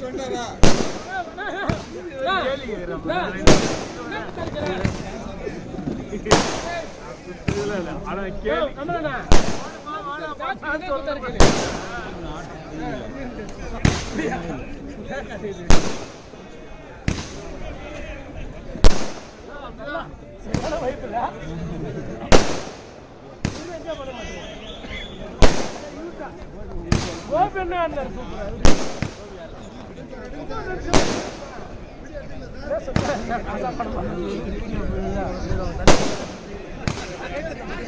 சொன்னாரா ஓபன் ஆனார் super Gracias.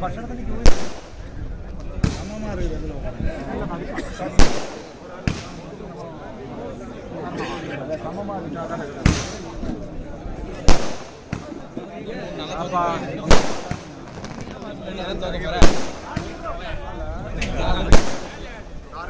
ഭക്ഷണത്തിന് ക്യൂ അമ്മമാർ അമ്മമാർ